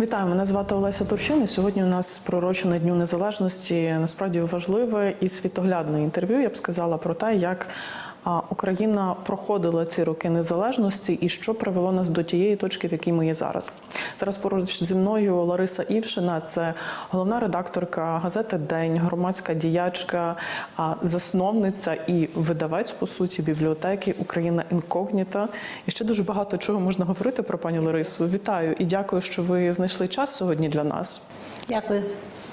Вітаю, мене звати Олеся Турчин. І сьогодні у нас пророчене Дню Незалежності насправді важливе і світоглядне інтерв'ю. Я б сказала про те, як Україна проходила ці роки незалежності і що привело нас до тієї точки, в якій ми є зараз. Зараз поруч зі мною Лариса Івшина, це головна редакторка газети День, громадська діячка, засновниця і видавець по суті бібліотеки Україна інкогніта. І ще дуже багато чого можна говорити про пані Ларису. Вітаю і дякую, що ви знайшли час сьогодні для нас. Дякую.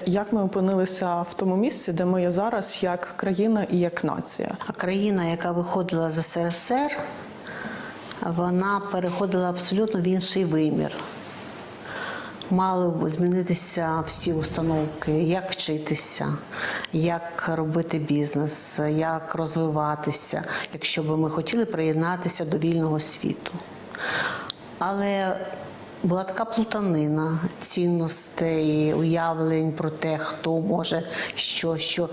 Як ми опинилися в тому місці, де ми є зараз, як країна і як нація? А країна, яка виходила з СРСР, вона переходила абсолютно в інший вимір. Мали б змінитися всі установки, як вчитися, як робити бізнес, як розвиватися, якщо б ми хотіли приєднатися до вільного світу. Але була така плутанина цінностей, уявлень про те, хто може що, що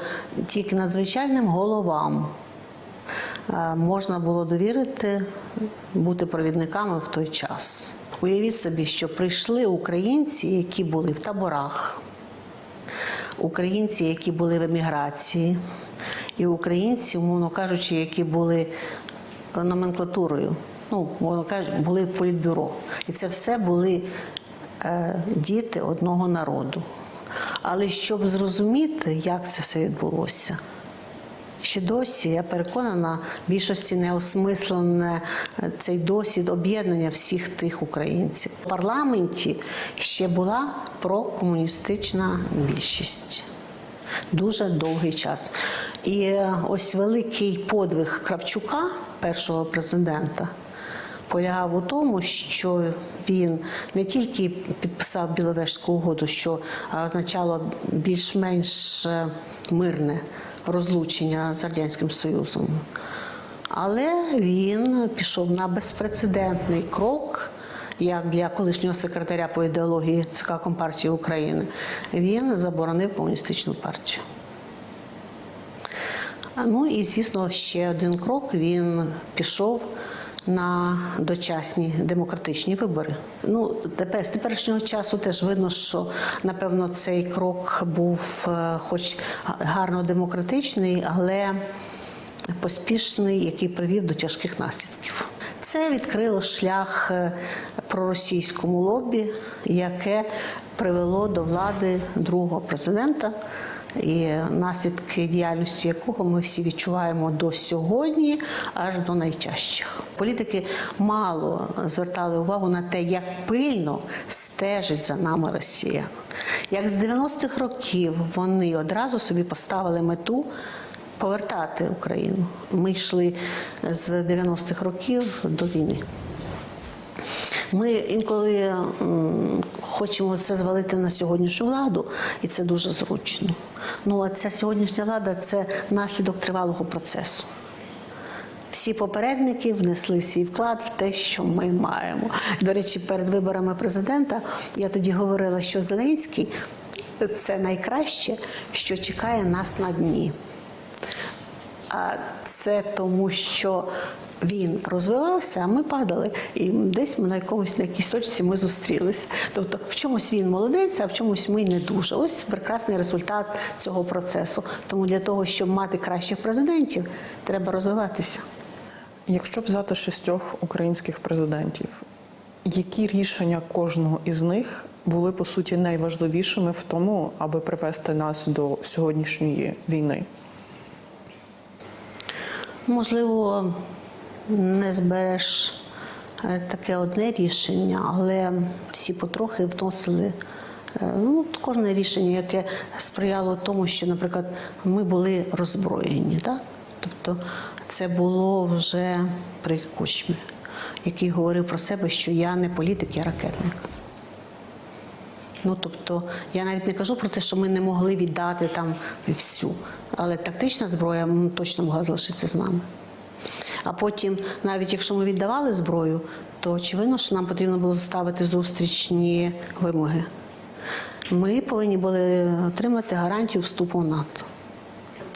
тільки надзвичайним головам е, можна було довірити бути провідниками в той час. Уявіть собі, що прийшли українці, які були в таборах, українці, які були в еміграції, і українці, умовно кажучи, які були номенклатурою, ну, мовно кажучи, були в політбюро. І це все були е, діти одного народу. Але щоб зрозуміти, як це все відбулося, ще досі, я переконана, більшості не осмислене е, цей досвід об'єднання всіх тих українців. В парламенті ще була прокомуністична більшість. Дуже довгий час. І е, ось великий подвиг Кравчука, першого президента, полягав у тому, що він не тільки підписав Біловежську угоду, що означало більш-менш е, мирне розлучення з Радянським Союзом, але він пішов на безпрецедентний крок. Як для колишнього секретаря по ідеології ЦК Компартії України, він заборонив комуністичну партію. Ну і звісно, ще один крок він пішов на дочасні демократичні вибори. Ну, тепер з теперішнього часу теж видно, що напевно цей крок був, е, хоч гарно демократичний, але поспішний, який привів до тяжких наслідків. Це відкрило шлях е, проросійському лобі, яке привело до влади другого президента, і наслідки діяльності якого ми всі відчуваємо до сьогодні, аж до найтяжчих. Політики мало звертали увагу на те, як пильно стежить за нами Росія. Як з 90-х років вони одразу собі поставили мету повертати Україну. Ми йшли з 90-х років до війни. Ми інколи хочемо це звалити на сьогоднішню владу, і це дуже зручно. Ну а ця сьогоднішня влада це наслідок тривалого процесу. Всі попередники внесли свій вклад в те, що ми маємо. До речі, перед виборами президента я тоді говорила, що Зеленський це найкраще, що чекає нас на дні. А це тому, що він розвивався, а ми падали. І десь ми на якомусь на якійсь точці ми зустрілися. Тобто, в чомусь він молодець, а в чомусь ми не дуже. Ось прекрасний результат цього процесу. Тому для того, щоб мати кращих президентів, треба розвиватися. Якщо взяти шістьох українських президентів, які рішення кожного із них були по суті найважливішими в тому, аби привести нас до сьогоднішньої війни? Можливо, не збереш е, таке одне рішення, але всі потрохи вносили. е, Ну, кожне рішення, яке сприяло тому, що, наприклад, ми були роззброєні. Так? Тобто це було вже при кучмі, який говорив про себе, що я не політик, я ракетник. Ну, тобто, я навіть не кажу про те, що ми не могли віддати там всю, але тактична зброя точно могла залишитися з нами. А потім, навіть якщо ми віддавали зброю, то очевидно, що нам потрібно було ставити зустрічні вимоги. Ми повинні були отримати гарантію вступу в НАТО.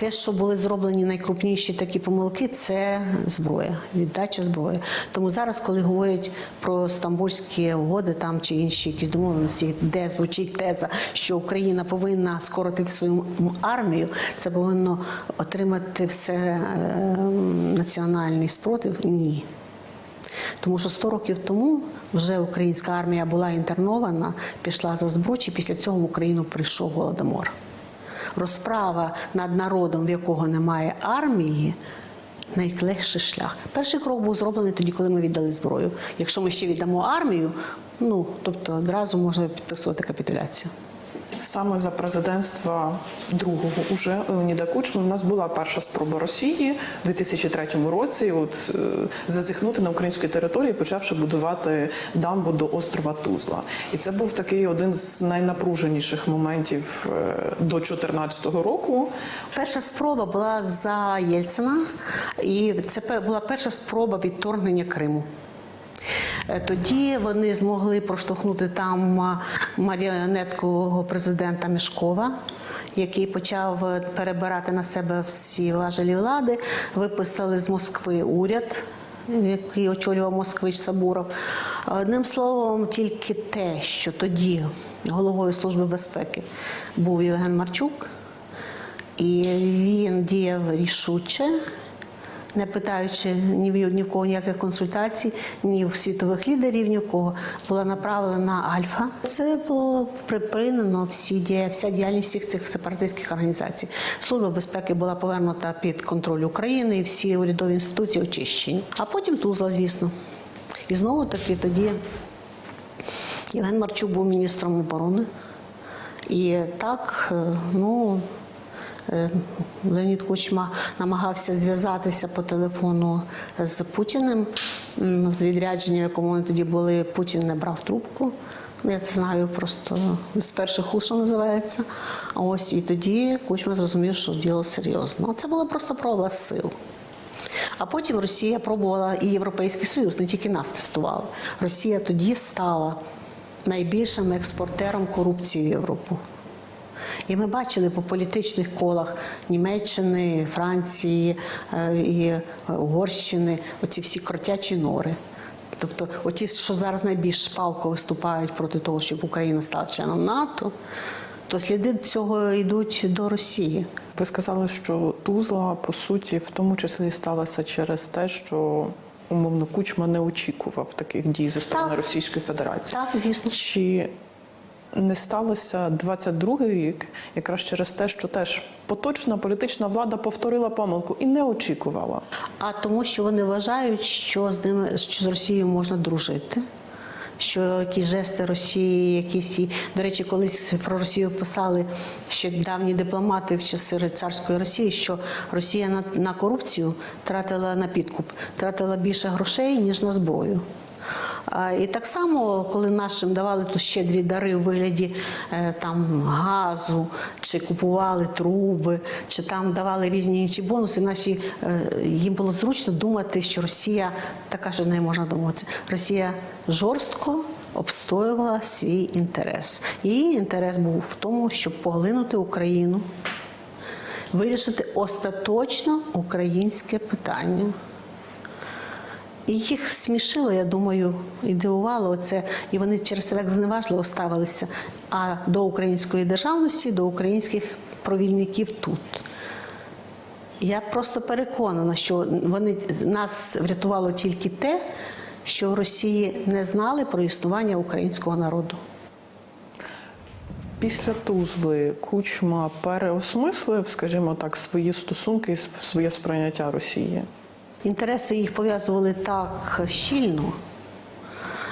Те, що були зроблені найкрупніші такі помилки, це зброя, віддача зброї. Тому зараз, коли говорять про стамбульські угоди там чи інші якісь домовленості, де звучить теза, що Україна повинна скоротити свою армію, це повинно отримати все е, національний спротив. Ні. Тому що 100 років тому вже українська армія була інтернована, пішла за зброчі, після цього в Україну прийшов голодомор. Розправа над народом, в якого немає армії, Найклегший шлях. Перший крок був зроблений тоді, коли ми віддали зброю. Якщо ми ще віддамо армію, ну тобто одразу можна підписувати капітуляцію. Саме за президентства другого уже Леоніда Кучми у нас була перша спроба Росії у 2003 році. От е, зазіхнути на українській території, почавши будувати дамбу до острова Тузла. І це був такий один з найнапруженіших моментів е, до 2014 року. Перша спроба була за Єльцина, і це була перша спроба відторгнення Криму. Е, Тоді вони змогли проштовхнути там а, маріонеткового президента Мішкова, який почав е, перебирати на себе всі важелі влади. Виписали з Москви уряд, який очолював москвич Сабуров. Одним словом, тільки те, що тоді головою Служби безпеки був Євген Марчук, і він діяв рішуче, не питаючи ні в ні в кого ніяких консультацій, ні в світових лідерів, ні в кого була направлена Альфа. Це було припинено всі дія, вся діяльність всіх цих сепаратистських організацій. Служба безпеки була повернута під контроль України, і всі урядові інституції очищені. А потім Тузла, звісно. І знову таки тоді Євген Марчук був міністром оборони. І так, е, ну, Леонід Кучма намагався зв'язатися по телефону з Путіним. З відрядження, якому вони тоді були, Путін не брав трубку. Я це знаю просто з перших уст, що називається. А ось і тоді Кучма зрозумів, що діло серйозно. Це була просто проба сил. А потім Росія пробувала і Європейський Союз, не тільки нас тестували. Росія тоді стала найбільшим експортером корупції в Європу. І ми бачили по політичних колах Німеччини, Франції е, і е, Угорщини оці всі кротячі нори. Тобто, оті, що зараз найбільш палко виступають проти того, щоб Україна стала членом НАТО, то сліди цього йдуть до Росії. Ви сказали, що Тузла по суті в тому числі сталася через те, що умовно Кучма не очікував таких дій зі сторони Так. Російської Федерації. Так, звісно. Чи не сталося 22-й рік, якраз через те, що теж поточна політична влада повторила помилку і не очікувала. А тому, що вони вважають, що з ними що з Росією можна дружити. Що якісь жести Росії, якісь до речі, колись про Росію писали ще давні дипломати в часи царської Росії, що Росія на, на корупцію тратила на підкуп, тратила більше грошей ніж на зброю. І так само, коли нашим давали тут щедрі дари у вигляді е, там газу, чи купували труби, чи там давали різні інші бонуси, наші е, їм було зручно думати, що Росія така, що з нею можна домовитися. Росія жорстко обстоювала свій інтерес. Її інтерес був в тому, щоб поглинути Україну, вирішити остаточно українське питання. І їх смішило, я думаю, і дивувало це, і вони через це так зневажливо ставилися а до української державності, до українських провільників тут. Я просто переконана, що вони нас врятувало тільки те, що в Росії не знали про існування українського народу. Після Тузли Кучма переосмислив, скажімо так, свої стосунки, своє сприйняття Росії. Інтереси їх пов'язували так щільно,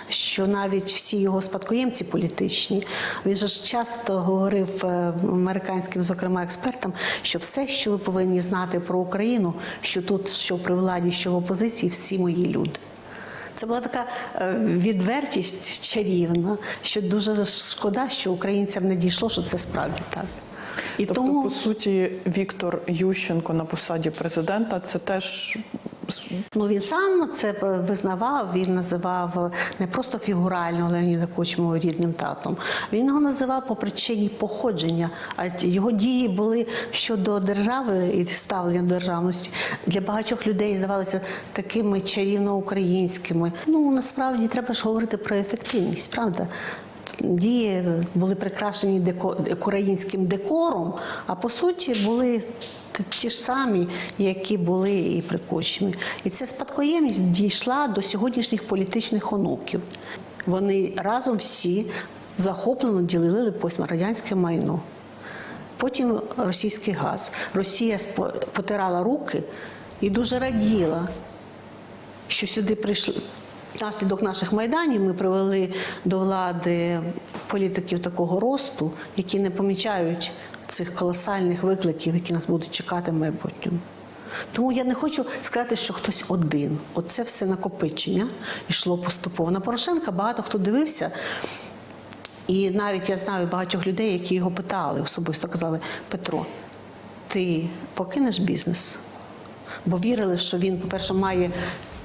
що навіть всі його спадкоємці політичні. Він же ж часто говорив е, американським, зокрема, експертам, що все, що ви повинні знати про Україну, що тут, що при владі, що в опозиції, всі мої люди. Це була така е, відвертість чарівна, що дуже шкода, що українцям не дійшло, що це справді так. І Тобто, тому по суті, Віктор Ющенко на посаді президента це теж Ну він сам це визнавав. Він називав не просто фігурально Леоніда Кучму рідним татом. Він його називав по причині походження. А його дії були щодо держави і ставлення державності для багатьох людей здавалися такими чарівно українськими. Ну насправді треба ж говорити про ефективність, правда? Дії були прикрашені деко- українським декором, а по суті були ті ж самі, які були і при Кучмі. І ця спадкоємність дійшла до сьогоднішніх політичних онуків. Вони разом всі захоплено ділили пострадянське майно. Потім російський газ. Росія потирала руки і дуже раділа, що сюди прийшли. Внаслідок наших майданів ми привели до влади політиків такого росту, які не помічають цих колосальних викликів, які нас будуть чекати в майбутньому. Тому я не хочу сказати, що хтось один. Оце все накопичення йшло поступово. На Порошенка багато хто дивився. І навіть я знаю багатьох людей, які його питали особисто, казали: Петро, ти покинеш бізнес? Бо вірили, що він, по-перше, має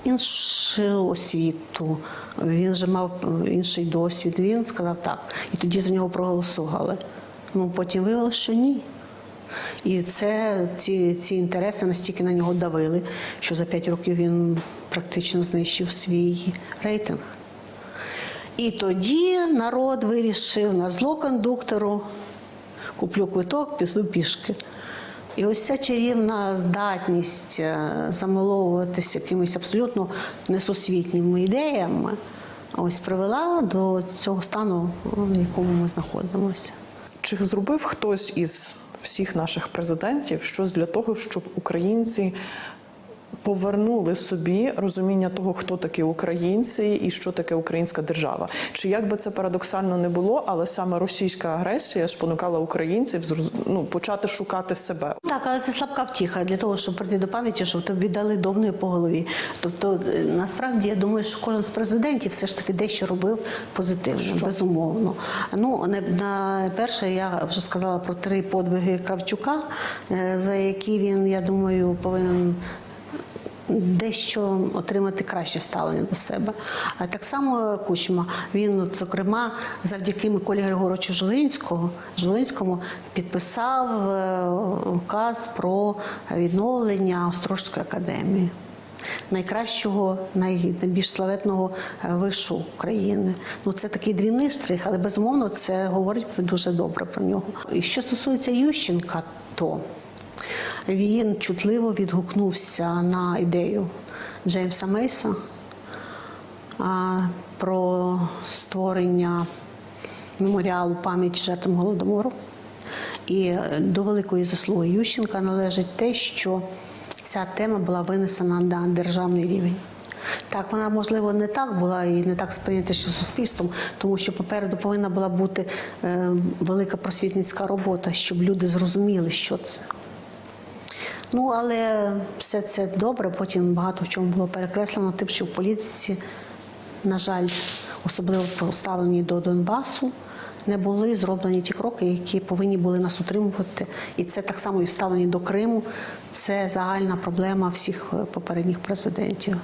іншу освіту, він вже мав інший досвід. Він сказав так. І тоді за нього проголосували. Ну потім виявилося, що ні. І це ці, ці інтереси настільки на нього давили, що за п'ять років він практично знищив свій рейтинг. І тоді народ вирішив на зло кондуктору, куплю квиток, піду пішки. І ось ця чарівна здатність е, замиловуватися якимись абсолютно несусвітніми ідеями, ось привела до цього стану, в якому ми знаходимося. Чи зробив хтось із всіх наших президентів щось для того, щоб українці повернули собі розуміння того, хто такі українці і що таке українська держава? Чи як би це парадоксально не було, але саме російська агресія спонукала українців ну, почати шукати себе? Так, але це слабка втіха для того, щоб прийти до пам'яті, щоб тобі дали добною по голові. Тобто, е, насправді я думаю, що кожен з президентів все ж таки дещо робив позитивно, безумовно. Ну не на перше, я вже сказала про три подвиги Кравчука, е, за які він, я думаю, повинен. Дещо отримати краще ставлення до себе. Так само Кучма. Він, зокрема, завдяки Миколі Григоровичу Жолинського, Жолинському підписав е, указ про відновлення Острожської академії. Найкращого, найбільш славетного е, вишу України. Ну це такий дрібний штрих, але безумовно це говорить дуже добре про нього. І що стосується Ющенка, то він чутливо відгукнувся на ідею Джеймса Мейса про створення меморіалу пам'яті жертвам голодомору. І е, до великої заслуги Ющенка належить те, що ця тема була винесена на державний рівень. Так, вона можливо не так була і не так сприйнята ще суспільством, тому що попереду повинна була бути е, велика просвітницька робота, щоб люди зрозуміли, що це. Ну, але все це добре. Потім багато в чому було перекреслено, тим, що в політиці, на жаль, особливо поставлені до Донбасу, не були зроблені ті кроки, які повинні були нас утримувати. І це так само і вставлені до Криму. Це загальна проблема всіх е, попередніх президентів.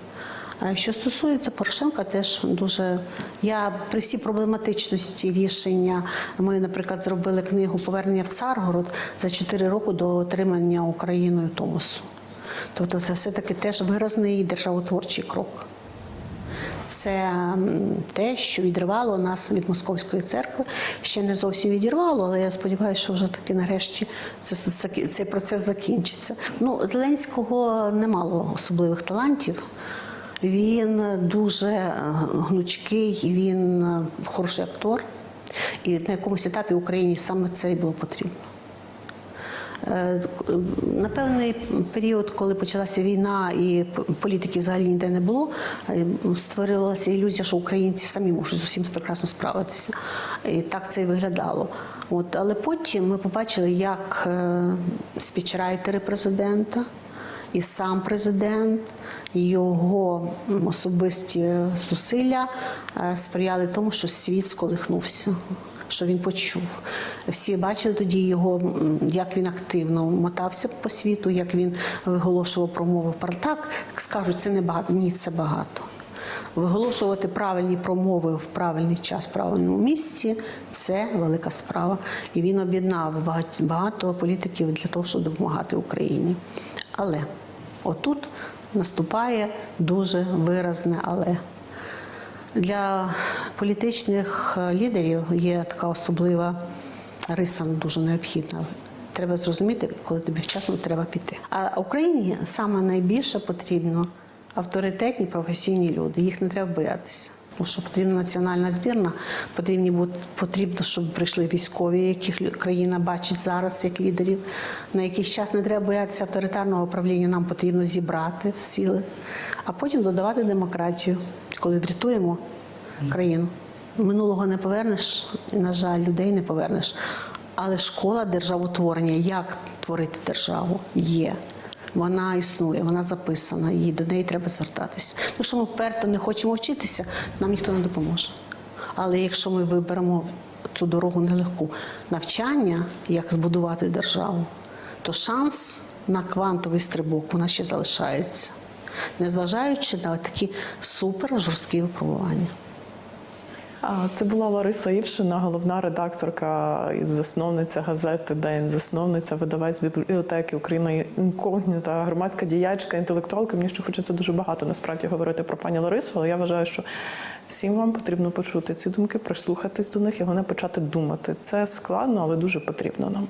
А Що стосується Порошенка, теж дуже я при всій проблематичності рішення. Ми, наприклад, зробили книгу Повернення в Царгород за 4 роки до отримання Україною Томосу. Тобто, це все-таки теж виразний державотворчий крок. Це те, що відривало нас від московської церкви. Ще не зовсім відірвало, але я сподіваюся, що вже таки нарешті це, це- цей процес закінчиться. Ну, Зеленського немало особливих талантів. Він дуже е, гнучкий, він е, хороший актор. І на якомусь етапі Україні саме це і було потрібно. Е, На певний період, коли почалася війна і політики взагалі ніде не було, створилася ілюзія, що українці самі можуть з усім прекрасно справитися. І так це і виглядало. От, але потім ми побачили, як спічрайтери президента і сам президент, його особисті зусилля е, сприяли тому, що світ сколихнувся. що він почув. Всі бачили тоді його, як він активно мотався по світу, як він виголошував промови про так. Скажуть, це не багато. Ні, це багато. Виголошувати правильні промови в правильний час, в правильному місці це велика справа. І він об'єднав багато політиків для того, щоб допомагати Україні. Але отут наступає дуже виразне але. Для політичних лідерів є така особлива риса дуже необхідна. Треба зрозуміти, коли тобі вчасно треба піти. А Україні саме найбільше потрібно авторитетні професійні люди. Їх не треба боятися. Тому що потрібна національна збірна, потрібні бути потрібно, щоб прийшли військові, яких країна бачить зараз як лідерів. На якийсь час не треба боятися авторитарного управління. Нам потрібно зібрати сили, а потім додавати демократію, коли врятуємо країну. Минулого не повернеш, і, на жаль, людей не повернеш. Але школа державотворення, як творити державу, є. Вона існує, вона записана, і до неї треба звертатися. Якщо ми вперто не хочемо вчитися, нам ніхто не допоможе. Але якщо ми виберемо цю дорогу нелегку навчання, як збудувати державу, то шанс на квантовий стрибок вона ще залишається, незважаючи на такі супер жорсткі випробування. Це була Лариса Івшина, головна редакторка і засновниця газети День, засновниця видавець бібліотеки України інкогніта, громадська діячка, інтелектуалка. Мені ще хочеться дуже багато насправді говорити про пані Ларису, але я вважаю, що всім вам потрібно почути ці думки, прислухатись до них і вони почати думати. Це складно, але дуже потрібно нам.